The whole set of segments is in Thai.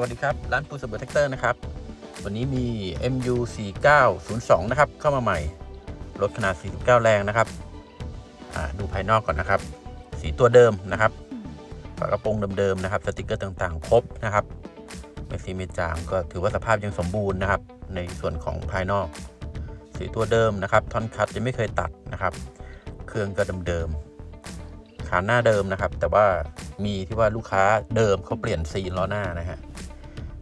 วัสดีครับ ร้านปูสเบิร์แท็กเตอร์นะครับ วันนี้มี MU 4902 นะครับ เข้ามาใหม่ รถขนาด 49 แรงนะครับ ดูภายนอกก่อนนะครับ สีตัวเดิมนะครับฝากระโปรงเดิมๆนะครับ สติกเกอร์ต่างๆ ครบนะครับไม่ซีไม่จางก็ถือว่าสภาพยังสมบูรณ์นะครับ ในส่วนของภายนอก สีตัวเดิมนะครับ ท่อนคัดยังไม่เคยตัดนะครับ เครื่องก็เดิมๆขาหน้าเดิมนะครับ แต่ว่ามีที่ว่าลูกค้าเดิมเขาเปลี่ยนซีนล้อหน้านะฮะ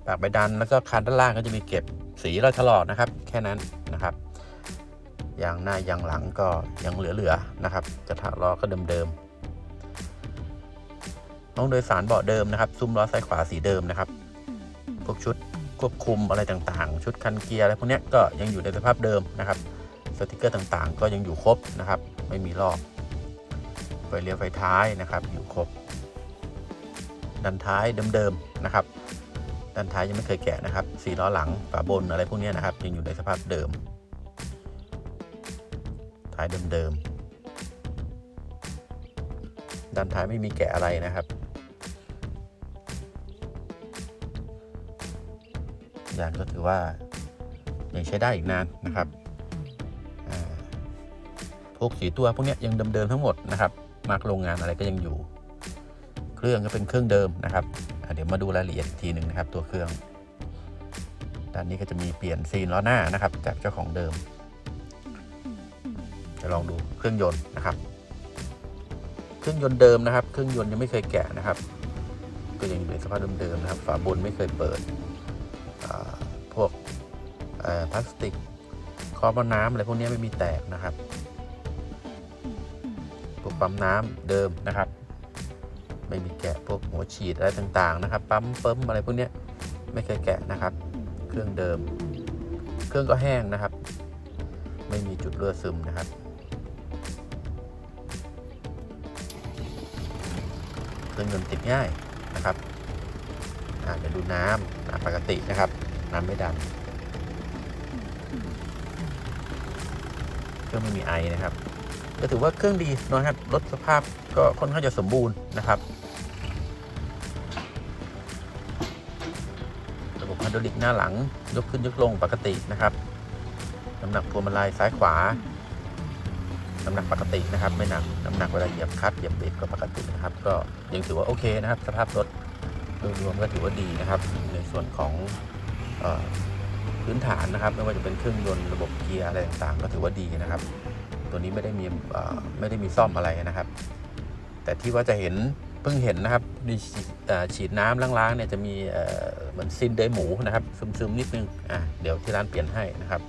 ปากใบดันแล้วก็คันด้านล่างก็จะมีเก็บสีรอยถลอกนะครับ แค่นั้นนะครับยางหน้ายางหลังก็ยังเหลือๆนะครับ กระทะล้อก็เดิมๆห้องโดยสารเบาะเดิมนะครับ ซุ้มล้อซ้ายขวาสีเดิมนะครับ พวกชุดควบคุมอะไรต่างๆ ชุดคันเกียร์อะไรพวกนี้ก็ยังอยู่ในสภาพเดิมนะครับ สติกเกอร์ต่างๆ ก็ยังอยู่ครบนะครับ ไม่มีลอก ไฟเลี้ยวไฟท้ายนะครับ อยู่ครบ ดันท้ายเดิมๆนะครับ ดันท้ายยังไม่เคยแกะนะครับสีล้อหลังฝาบนอะไรพวกนี้นะครับยังอยู่ในสภาพเดิม ท้ายเดิมๆดันท้ายไม่มีแกะอะไรนะครับ ยางก็ถือว่ายังใช้ได้อีกนานนะครับพวกสีตัวพวกนี้ยังเดิมๆทั้งหมดนะครับ มาร์กโรงงานอะไรก็ยังอยู่ เครื่องก็เป็นเครื่องเดิมนะครับเดี๋ยวมาดูรายละเอียดทีหนึ่งนะครับ ตัวเครื่อง ด้านนี้ก็จะมีเปลี่ยนซีนล้อหน้านะครับ จากเจ้าของเดิมจะลองดูเครื่องยนต์นะครับ เครื่องยนต์เดิมนะครับ เครื่องยนต์ยังไม่เคยแกะนะครับ ก็ยังอยู่ในสภาพเดิมๆนะครับ ฝาบนไม่เคยเปิดพวกพลาสติกคอบน้ำอะไรพวกนี้ไม่มีแตกนะครับ พวกปั๊มน้ำเดิมนะครับ ไม่มีแกะพวกหัวฉีดอะไรต่างๆนะครับ ปั๊มเปิมอะไรพวกนี้ไม่เคยแกะนะครับ เครื่องเดิม เครื่องก็แห้งนะครับ ไม่มีจุดรั่วซึมนะครับเครื่องยนต์ติดง่ายนะครับอ่าเดี๋ยวดูน้ำน้ำปกตินะครับ น้ำไม่ดัน เครื่องไม่มีไอนะครับ ก็ถือว่าเครื่องดีนะครับรถสภาพก็ค่อนข้างจะสมบูรณ์นะครับระบบไฮดรอลิกหน้าหลังยกขึ้นยกลงปกตินะครับน้ำหนักพวงมาลัยซ้ายขวา น้ำหนักปกตินะครับ ไม่หนักน้ำหนักเวลาเหยียบคัดเหยียบเบรกก็ปกตินะครับ ก็ยังถือว่าโอเคนะครับ สภาพรถโดยรวมก็ถือว่าดีนะครับ ในส่วนของ พื้นฐานนะครับ ไม่ว่าจะเป็นเครื่องยนต์ระบบเกียร์อะไรต่างๆ ก็ถือว่าดีนะครับ ตัวนี้ไม่ได้มีไม่ได้มีซ่อมอะไรนะครับ แต่ที่ว่าจะเห็นเพิ่งเห็นนะครับมีฉีดน้ำล้างๆเนี่ยจะมีเหมือนซินเดยหมูนะครับ ซึมๆนิดนึงอะเดี๋ยวที่ร้านเปลี่ยนให้นะครับ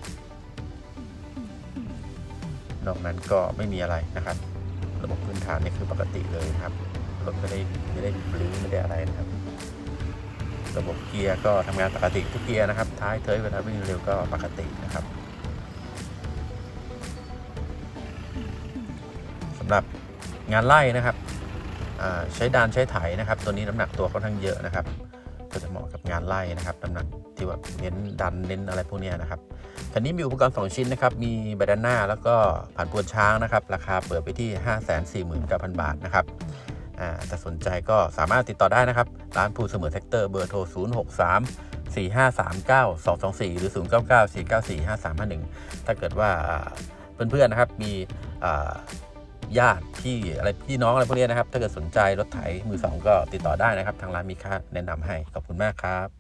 นอกนั้นก็ไม่มีอะไรนะครับ ระบบพื้นฐานนี่คือปกติเลยครับรถไม่ได้ไม่ได้หรือไม่ได้อะไรนะครับ ระบบเกียร์ก็ทำงานปกติทุกเกียร์นะครับ ท้ายเทยเวลาวิ่งเร็วก็ปกตินะครับสำหรับงานไล่นะครับใช้ดานใช้ไถนะครับ ตัวนี้น้ำหนักตัวค่อนข้างเยอะนะครับ ก็จะเหมาะกับงานไล่นะครับน้ำหนักที่ว่าเน้นดันเน้นอะไรพวกนี้นะครับคันนี้มีอุปกรณ์ 2 ชิ้นนะครับ มีใบดานหน้าแล้วก็ผ่านปวนช้างนะครับ ราคาเปิดไปที่ 549,000 บาทนะครับ อ่าถ้าสนใจก็สามารถติดต่อได้นะครับ ร้านภูเสมอแท็กเตอร์เบอร์โทร 0 6 3 4 5 3 9 2 2 4 หรือ 0 9 9 4 9 4 5 3 5 1 ถ้าเกิดว่าอ่าเพื่อนๆนะครับมีญาติพี่อะไรพี่น้องอะไรพวกนี้นะครับ ถ้าเกิดสนใจรถไถมือสองก็ติดต่อได้นะครับ ทางร้านมีค่าแนะนำให้ขอบคุณมากครับ